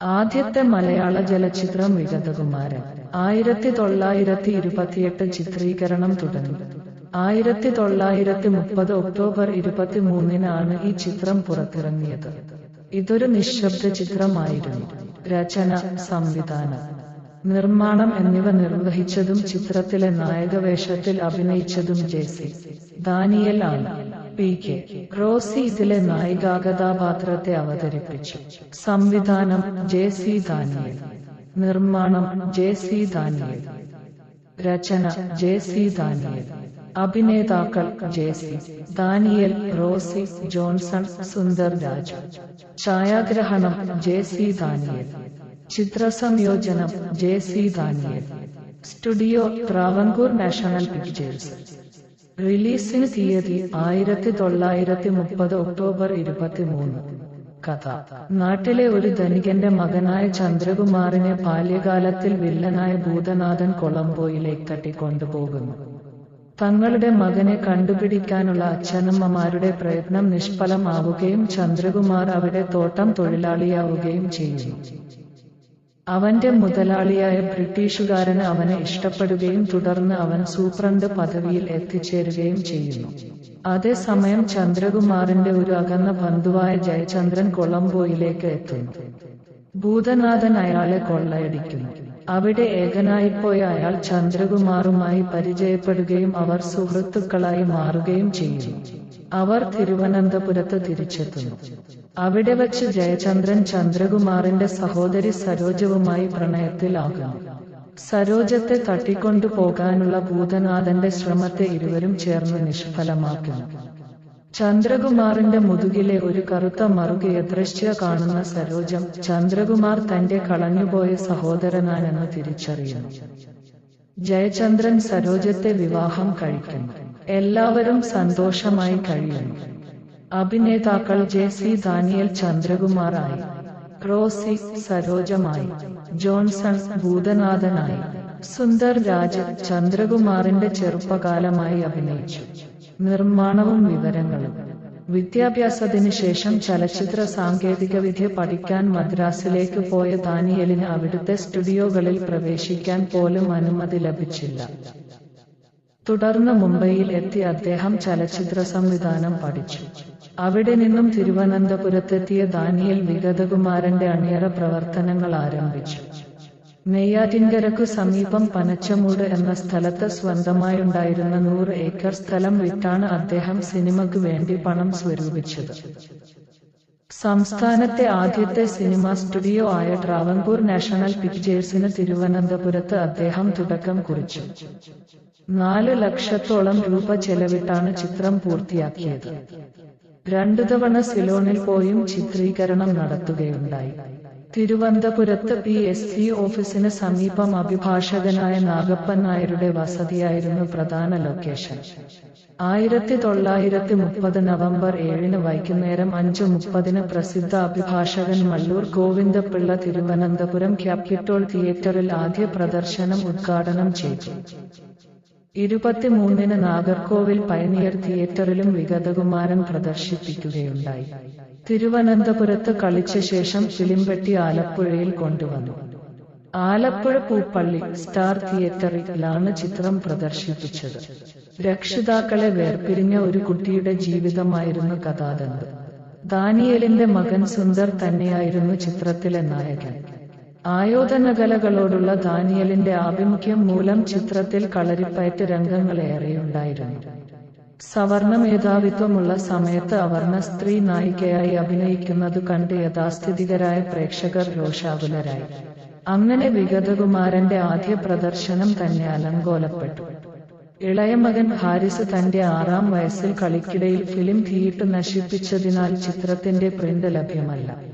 ആദ്യത്തെ മലയാള ചലച്ചിത്രം വിഗതകുമാരൻ ആയിരത്തി തൊള്ളായിരത്തി ഇരുപത്തിയെട്ട് ചിത്രീകരണം തുടങ്ങി. ആയിരത്തി തൊള്ളായിരത്തി മുപ്പത് ഒക്ടോബർ ഇരുപത്തിമൂന്നിനാണ് ഈ ചിത്രം പുറത്തിറങ്ങിയത്. ഇതൊരു നിശബ്ദ ചിത്രമായിരുന്നു. രചന സംവിധാനം നിർമ്മാണം എന്നിവ നിർവഹിച്ചതും ചിത്രത്തിലെ നായകവേഷത്തിൽ അഭിനയിച്ചതും ജെ സി. ദാനിയൽ ആണ്. പി കെ റോസി ഇതിലെ നായികാകഥാപാത്രത്തെ അവതരിപ്പിച്ചു. സംവിധാനം ജെ സി ദാനിയൽ. നിർമ്മാണം ജെ സി ദാനിയൽ. രചന ജെ സി ദാനിയൽ. അഭിനേതാക്കൾ ജെ സി ദാനിയൽ റോസി ജോൺസൺ സുന്ദർ രാജു. ഛായാഗ്രഹണം J C Daniel. ചിത്രസംയോജനം C Daniel. Studio Travancore national pictures. റിലീസിന് തീയതി ആയിരത്തി തൊള്ളായിരത്തി മുപ്പത് ഒക്ടോബർ ഇരുപത്തിമൂന്ന്. കഥ. നാട്ടിലെ ഒരു ധനികന്റെ മകനായ ചന്ദ്രകുമാറിനെ ബാല്യകാലത്തിൽ വില്ലനായ ഭൂതനാഥൻ കൊളംബോയിലേക്ക് തട്ടിക്കൊണ്ടുപോകുന്നു. തങ്ങളുടെ മകനെ കണ്ടുപിടിക്കാനുള്ള അച്ഛനമ്മമാരുടെ പ്രയത്നം നിഷ്ഫലമാവുകയും ചന്ദ്രകുമാർ അവിടെ തോട്ടം തൊഴിലാളിയാവുകയും ചെയ്യുന്നു. അവന്റെ മുതലാളിയായ ബ്രിട്ടീഷുകാരന് അവനെ ഇഷ്ടപ്പെടുകയും തുടർന്ന് അവൻ സൂപ്രണ്ട് പദവിയിൽ എത്തിച്ചേരുകയും ചെയ്യുന്നു. അതേസമയം ചന്ദ്രകുമാറിന്റെ ഒരു അകന്ന ബന്ധുവായ ജയചന്ദ്രൻ കൊളംബോയിലേക്ക് എത്തുന്നു. ഭൂതനാഥൻ അയാളെ കൊള്ളയടിക്കുന്നു. അവിടെ ഏകനായിപ്പോയ അയാൾ ചന്ദ്രകുമാറുമായി പരിചയപ്പെടുകയും അവർ സുഹൃത്തുക്കളായി മാറുകയും ചെയ്യും. അവർ തിരുവനന്തപുരത്ത് തിരിച്ചെത്തുന്നു. അവിടെ വച്ച് ജയചന്ദ്രൻ ചന്ദ്രകുമാറിന്റെ സഹോദരി സരോജവുമായി പ്രണയത്തിലാകുന്നു. സരോജത്തെ തട്ടിക്കൊണ്ടു പോകാനുള്ള ഭൂതനാഥന്റെ ശ്രമത്തെ ഇരുവരും ചേർന്ന് നിഷ്ഫലമാക്കുന്നു. ചന്ദ്രകുമാറിന്റെ മുതുകിലെ ഒരു കറുത്ത മറുക ദൃശ്യ കാണുന്ന സരോജം ചന്ദ്രകുമാർ തന്റെ കളഞ്ഞുപോയ സഹോദരനാണെന്ന് തിരിച്ചറിയുന്നു. ജയചന്ദ്രൻ സരോജത്തെ വിവാഹം കഴിക്കുന്നു. എല്ലാവരും സന്തോഷമായി കഴിയുന്നു. അഭിനേതാക്കൾ ജെ സി ദാനിയൽ ചന്ദ്രകുമാറായി. ക്രോസി സരോജമായി. ജോൺസൺ ഭൂതനാഥനായി. സുന്ദർ രാജ് ചന്ദ്രകുമാറിന്റെ ചെറുപ്പകാലമായി അഭിനയിച്ചു. നിർമ്മാണവും വിവരങ്ങളും. വിദ്യാഭ്യാസത്തിന് ശേഷം ചലച്ചിത്ര സാങ്കേതികവിദ്യ പഠിക്കാൻ മദ്രാസിലേക്ക് പോയ ദാനിയലിന് അവിടുത്തെ സ്റ്റുഡിയോകളിൽ പ്രവേശിക്കാൻ പോലും അനുമതി ലഭിച്ചില്ല. തുടർന്ന് മുംബൈയിൽ എത്തി അദ്ദേഹം ചലച്ചിത്ര സംവിധാനം പഠിച്ചു. അവിടെ നിന്നും തിരുവനന്തപുരത്തെത്തിയ ദാനിയൽ വിഗതകുമാരന്റെ അണിയറ പ്രവർത്തനങ്ങൾ ആരംഭിച്ചു. നെയ്യാറ്റിൻകരക്കു സമീപം പനച്ചമൂട് എന്ന സ്ഥലത്ത് സ്വന്തമായുണ്ടായിരുന്ന നൂറ് ഏക്കർ സ്ഥലം വിറ്റാണ് അദ്ദേഹം സിനിമയ്ക്ക് വേണ്ടി പണം സ്വരൂപിച്ചത്. സംസ്ഥാനത്തെ ആദ്യത്തെ സിനിമാ സ്റ്റുഡിയോ ആയ ട്രാവൻകൂർ നാഷണൽ പിക്ചേഴ്സിന് തിരുവനന്തപുരത്ത് അദ്ദേഹം തുടക്കം കുറിച്ചു. നാല് ലക്ഷത്തോളം രൂപ ചെലവിട്ടാണ് ചിത്രം പൂർത്തിയാക്കിയത്. രണ്ടു തവണ സിലോണിൽ പോയും ചിത്രീകരണം നടത്തുകയുണ്ടായി. തിരുവനന്തപുരത്ത് പി എസ് സി ഓഫീസിന് സമീപം അഭിഭാഷകനായ നാഗപ്പൻ നായരുടെ വസതിയായിരുന്നു പ്രധാന ലൊക്കേഷൻ. ആയിരത്തി തൊള്ളായിരത്തി മുപ്പത് നവംബർ ഏഴിന് വൈകുന്നേരം അഞ്ച് മുപ്പതിന് പ്രസിദ്ധ അഭിഭാഷകൻ മല്ലൂർ ഗോവിന്ദപിള്ള തിരുവനന്തപുരം ക്യാപിറ്റോൾ തിയേറ്ററിൽ ആദ്യ പ്രദർശനം ഉദ്ഘാടനം ചെയ്തു. ഇരുപത്തിമൂന്നിന് നാഗർകോവിൽ പയനിയർ തിയേറ്ററിലും വിഗതകുമാരൻ പ്രദർശിപ്പിക്കുകയുണ്ടായി. തിരുവനന്തപുരത്ത് കളിച്ച ശേഷം ഫിലിംപെട്ടി ആലപ്പുഴയിൽ കൊണ്ടുവന്നു. ആലപ്പുഴ പൂപ്പള്ളി സ്റ്റാർ തിയേറ്ററിലാണ് ചിത്രം പ്രദർശിപ്പിച്ചത്. രക്ഷിതാക്കളെ വേർപിരിഞ്ഞ ഒരു കുട്ടിയുടെ ജീവിതമായിരുന്നു കഥാതന്ത്. ദാനിയലിന്റെ മകൻ സുന്ദർ തന്നെയായിരുന്നു ചിത്രത്തിലെ നായകൻ. ആയോധനകലകളോടുള്ള ദാനിയലിന്റെ ആഭിമുഖ്യം മൂലം ചിത്രത്തിൽ കളരിപ്പയറ്റ് രംഗങ്ങളേറെയുണ്ടായിരുന്നു സവർണ മേധാവിത്വമുള്ള സമയത്ത് അവർണ സ്ത്രീ നായികയായി അഭിനയിക്കുന്നത് കണ്ട് യഥാസ്ഥിതികരായ പ്രേക്ഷകർ രോഷാകുലരായി. അങ്ങനെ വിഗതകുമാരന്റെ ആദ്യ പ്രദർശനം തന്നെ അലങ്കോലപ്പെട്ടു. ഇളയ മകൻ ഹാരിസ് തന്റെ ആറാം വയസ്സിൽ കളിക്കിടയിൽ ഫിലിം തീയിട്ട് നശിപ്പിച്ചതിനാൽ ചിത്രത്തിന്റെ പ്രിന്റ് ലഭ്യമല്ല.